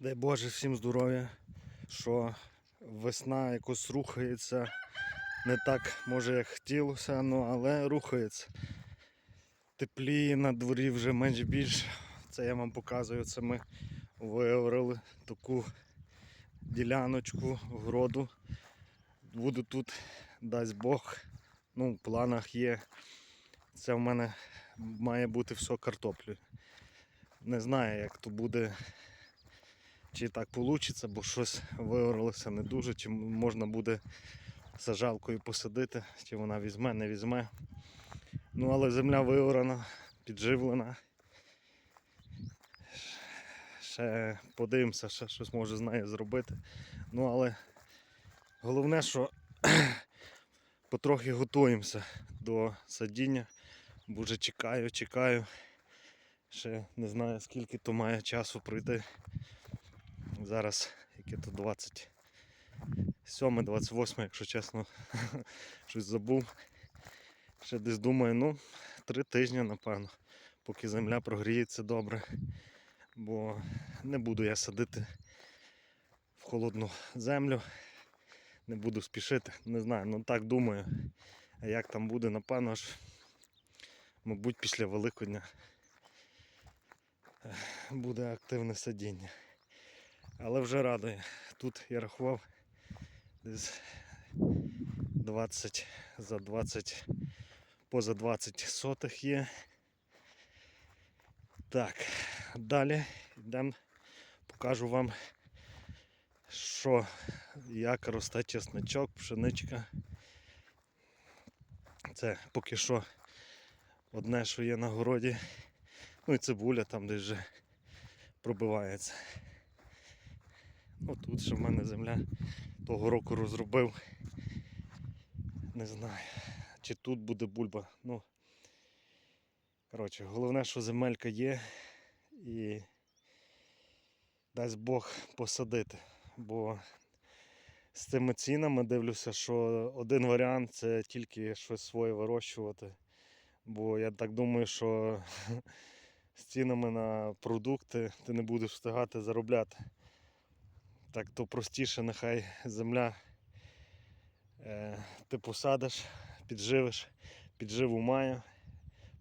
Дай Боже всім здоров'я, що весна якось рухається. Не так, може, як хотілося, ну, але рухається. Тепліє на дворі вже менш більш. Це я вам показую. Це ми виорали таку діляночку городу. Буду тут, дасть Бог. Ну, в планах є. Це в мене має бути все картоплею. Не знаю, як то буде чи так вийде, бо щось виоралося не дуже, чи можна буде сажалкою посадити, чи вона візьме, не візьме. Ну, але земля виорана, підживлена. Ще подивимося, ще щось може з нею зробити. Ну, але головне, що потрохи готуємося до садіння, бо вже чекаю, чекаю. Ще не знаю скільки то має часу пройти. Зараз яке то 27, 28, якщо чесно, щось забув. Ще десь думаю, ну, три тижні, напевно, поки земля прогріється добре. Бо не буду я садити в холодну землю. Не буду спішити, не знаю, ну так думаю. А як там буде, напевно ж, мабуть, після Великодня е, буде активне садіння. Але вже радує. Тут я рахував десь 20 за 20 поза 20 сотих є. Так, далі йдемо, покажу вам, що як росте чесничок, пшеничка. Це поки що одне, що є на городі. Ну і цибуля там десь вже пробивається. Ну тут ще в мене земля того року розробив. Не знаю, чи тут буде бульба. Ну, коротше, головне, що земелька є і дасть Бог посадити. Бо з цими цінами дивлюся, що один варіант це тільки щось своє вирощувати. Бо я так думаю, що з цінами на продукти ти не будеш встигати заробляти так то простіше, нехай земля е, ти посадиш, підживиш, підживу має,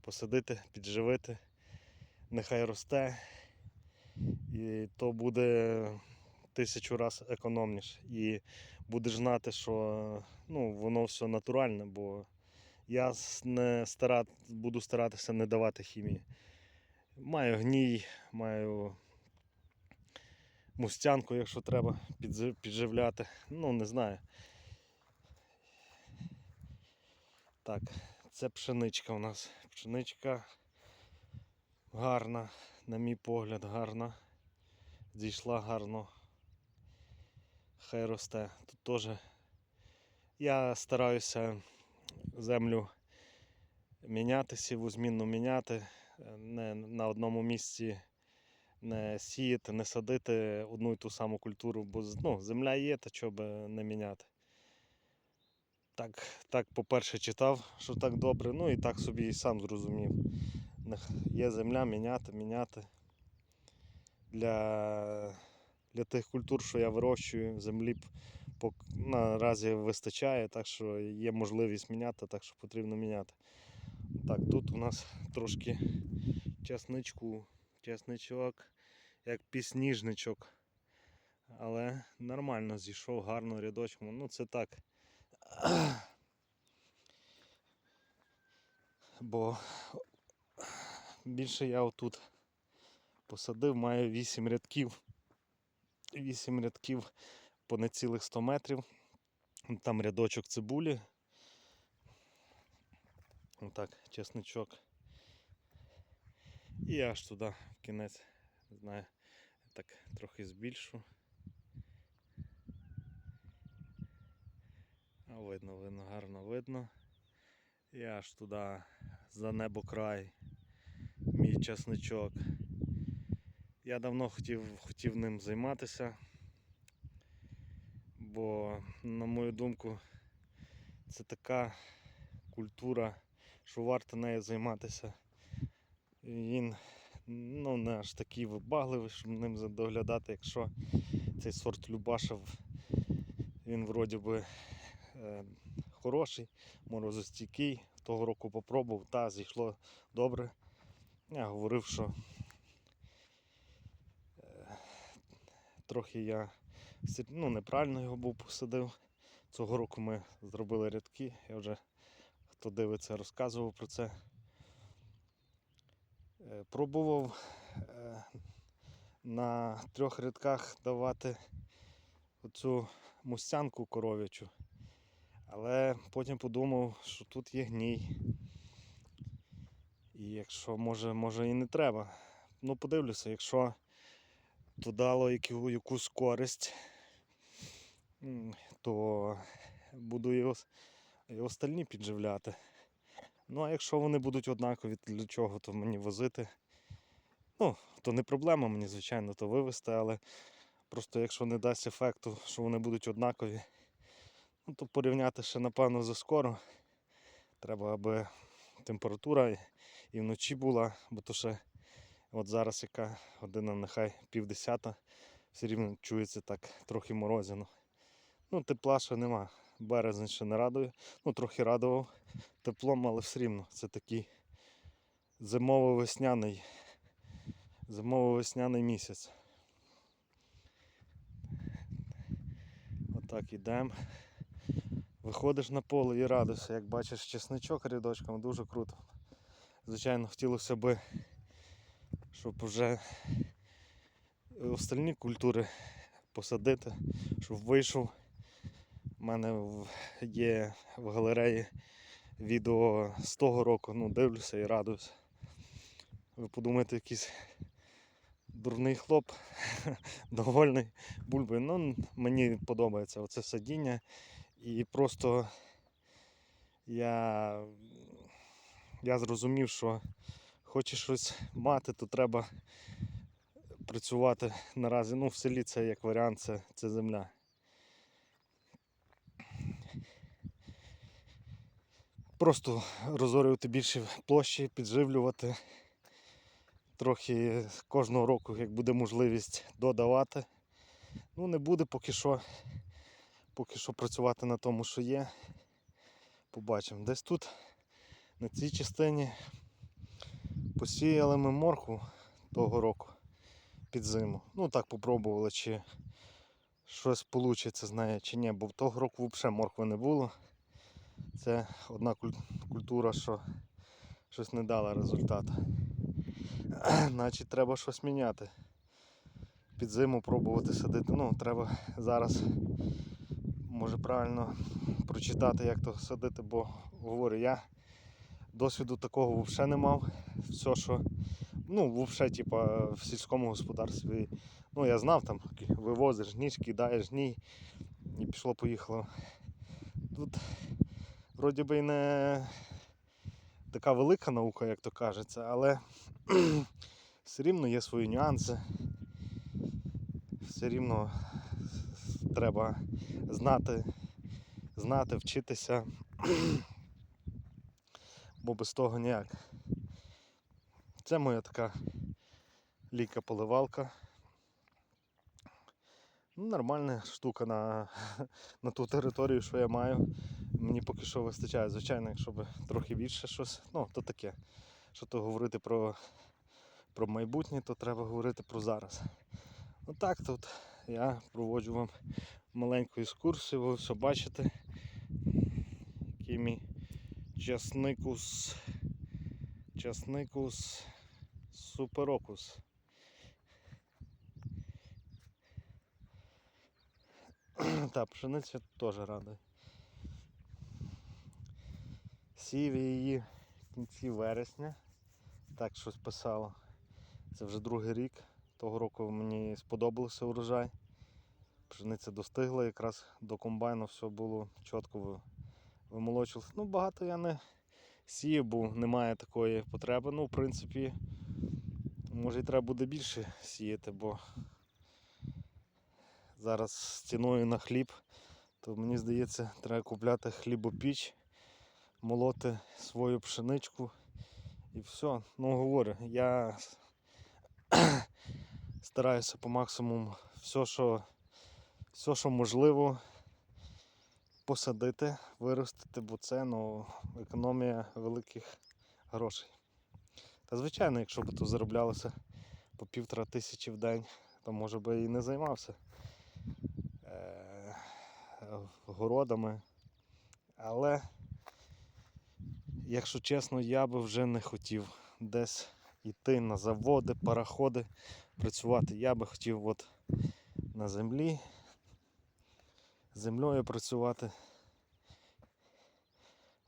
посадити, підживити, нехай росте. І то буде тисячу разів економніше. І будеш знати, що ну, воно все натуральне, бо я не стара... буду старатися не давати хімії. Маю гній, маю мустянку, якщо треба підживляти. Ну, не знаю. Так, це пшеничка у нас. Пшеничка гарна, на мій погляд, гарна. Зійшла гарно. Хай росте. Тут теж я стараюся землю міняти, сівозмінно міняти, е, не на одному місці не сіяти, не садити одну і ту саму культуру, бо ну, земля є, та чого би не міняти. Так, так, по-перше, читав, що так добре, ну і так собі і сам зрозумів. Є земля, міняти, міняти. Для, для тих культур, що я вирощую, землі б пок- наразі вистачає, так що є можливість міняти, так що потрібно міняти. Так, тут у нас трошки часничку, часничок, як пісніжничок. Але нормально зійшов, гарно рядочком. Ну це так. Бо більше я отут посадив, маю 8 рядків. 8 рядків по нецілих 100 метрів. Там рядочок цибулі. Отак, чесничок. І аж туди в кінець, не знаю, так трохи збільшу. А видно, видно, гарно видно. І аж туди за небо край, мій часничок. Я давно хотів, хотів ним займатися, бо, на мою думку, це така культура, що варто нею займатися. Він ну, не аж такий вибагливий, щоб ним доглядати, якщо цей сорт Любашев, він вроді би е, хороший, морозостійкий. Того року попробував, та зійшло добре. Я говорив, що е, трохи я ну, неправильно його був посадив. Цього року ми зробили рядки. Я вже хто дивиться, розказував про це. Е, Пробував е, на трьох рядках давати оцю мустянку коров'ячу. Але потім подумав, що тут є гній. І якщо може, може і не треба. Ну, подивлюся, якщо то дало яку, якусь користь, то буду і остальні підживляти. Ну, а якщо вони будуть однакові, для чого то мені возити? Ну, то не проблема мені, звичайно, то вивезти, але просто якщо не дасть ефекту, що вони будуть однакові, ну, то порівняти ще, напевно, заскоро. Треба, аби температура і вночі була, бо то ще от зараз яка година, нехай півдесята, все рівно чується так трохи морозяно. Ну, тепла ще нема. Березень ще не радує. Ну, трохи радував теплом, але все рівно це такий зимово-весняний. Зимово-весняний місяць. Отак ідемо. Виходиш на поле і радуйся, як бачиш чесничок рядочком, дуже круто. Звичайно, хотілося б, щоб вже остальні культури посадити, щоб вийшов. У мене є в галереї відео з того року, ну дивлюся і радуюся. Ви подумаєте, якийсь дурний хлоп, довольний бульбою. Ну, мені подобається оце садіння. І просто я, я зрозумів, що хочеш щось мати, то треба працювати наразі. Ну, в селі це як варіант, це, це земля. Просто розорювати більше площі, підживлювати. Трохи кожного року, як буде можливість, додавати. Ну, не буде поки що. Поки що працювати на тому, що є. Побачимо. Десь тут, на цій частині, посіяли ми моркву того року під зиму. Ну так попробували, чи щось вийде з нею, чи ні, бо того року взагалі моркви не було. Це одна культура, що щось не дала результату. Значить, треба щось міняти. Під зиму пробувати садити. Ну, треба зараз, може правильно прочитати, як то садити, бо говорю, я досвіду такого взагалі не мав. Все, що ну, взагалі, типа, в сільському господарстві. Ну, я знав, там вивозиш жніж, кидаєш жній і пішло-поїхало. Тут вроді би і не така велика наука, як то кажеться, але все рівно є свої нюанси. Все рівно треба знати, знати, вчитися, бо без того ніяк. Це моя така ліка-поливалка. Ну, нормальна штука на, на ту територію, що я маю. Мені поки що вистачає, звичайно, якщо б трохи більше щось, ну, то таке. Що то говорити про, про майбутнє, то треба говорити про зараз. Отак тут я проводжу вам маленьку екскурсію, ви все бачите. Який мій часникус. Часникус суперокус. Та, пшениця теж радує. Сів її в кінці вересня. Так щось писало. Це вже другий рік. Того року мені сподобався урожай. Пшениця достигла, якраз до комбайну все було чітко ви- вимолочилось. Ну, багато я не сіяв, бо немає такої потреби. Ну, в принципі, може і треба буде більше сіяти, бо зараз з ціною на хліб, то мені здається, треба купляти хлібопіч, молоти свою пшеничку і все. Ну, говорю, я стараюся по максимуму все, що, все, що можливо, посадити, виростити, бо це ну, економія великих грошей. Та звичайно, якщо б то зароблялося по півтора тисячі в день, то може би і не займався городами. Але, якщо чесно, я би вже не хотів десь йти на заводи, пароходи, працювати. Я би хотів от на землі, землею працювати.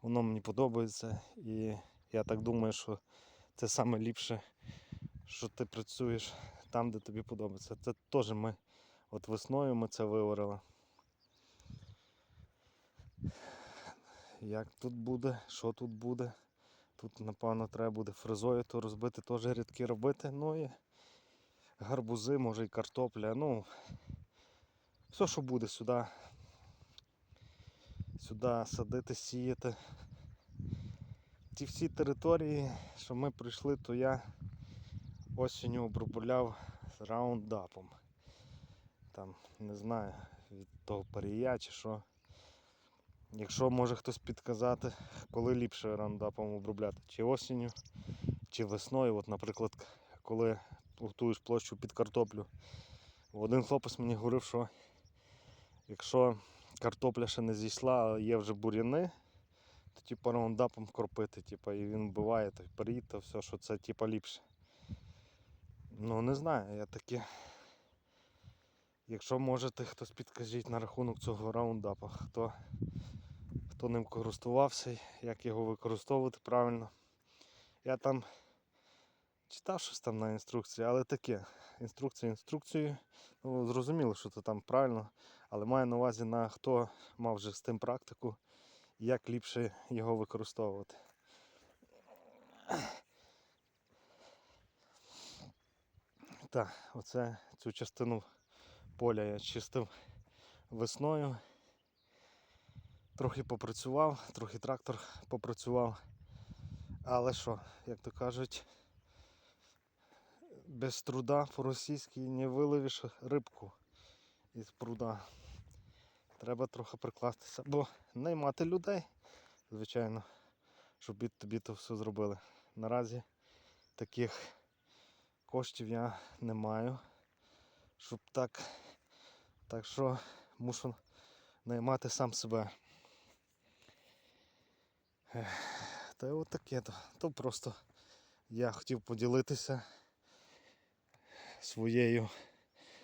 Воно мені подобається і я так думаю, що це саме ліпше, що ти працюєш там, де тобі подобається. Це теж ми от весною ми це виорили. Як тут буде, що тут буде. Тут, напевно, треба буде фрезою то розбити, теж рядки робити. Ну і гарбузи, може і картопля. Ну, все, що буде сюди. Сюди садити, сіяти. Ті всі території, що ми прийшли, то я осінню обробляв раундапом. Там, не знаю, від того парія чи що. Якщо може хтось підказати, коли ліпше раундапом обробляти, чи осінню, чи весною. От, наприклад, коли готуєш площу під картоплю. Один хлопець мені говорив, що якщо картопля ще не зійшла, а є вже бур'яни, то типу раундапом кропити, типу, і він вбиває той парій, то все, що це типу, ліпше. Ну не знаю, я таке. Якщо можете хтось підкажіть на рахунок цього раундапа, хто, хто ним користувався, як його використовувати правильно. Я там читав щось там на інструкції, але таке. Інструкція інструкцією. Ну, зрозуміло, що це там правильно, але маю на увазі на хто мав вже з тим практику, як ліпше його використовувати. Так, оце цю частину поля я чистив весною. Трохи попрацював, трохи трактор попрацював. Але що, як то кажуть, без труда по-російськи не виловиш рибку із пруда. Треба трохи прикластися, бо наймати людей, звичайно, щоб тобі то все зробили. Наразі таких коштів я не маю, щоб так. Так що мушу наймати сам себе. Та от таке то. То просто я хотів поділитися своєю,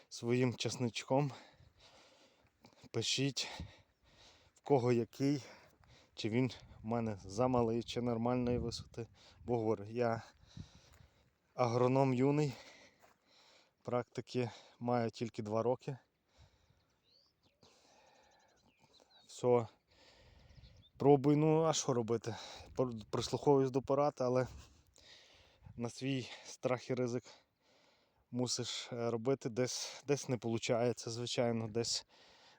своїм часничком. Пишіть, в кого який, чи він в мене замалий, чи нормальної висоти. Бо говорю, я агроном юний, практики маю тільки два роки. Все. Пробую, ну а що робити? Пр- Прислуховуюсь до порад, але на свій страх і ризик мусиш е, робити. Десь, десь не виходить, звичайно, десь,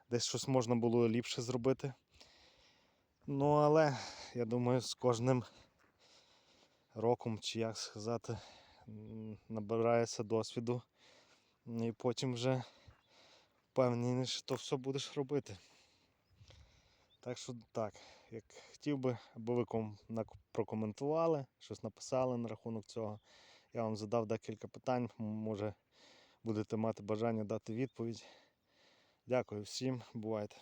десь щось можна було ліпше зробити. Ну, але я думаю, з кожним роком, чи як сказати, набирається досвіду. І потім вже впевнений, що то все будеш робити. Так що так, як хотів би, аби ви ком- прокоментували, щось написали на рахунок цього. Я вам задав декілька питань, може будете мати бажання дати відповідь. Дякую всім, бувайте.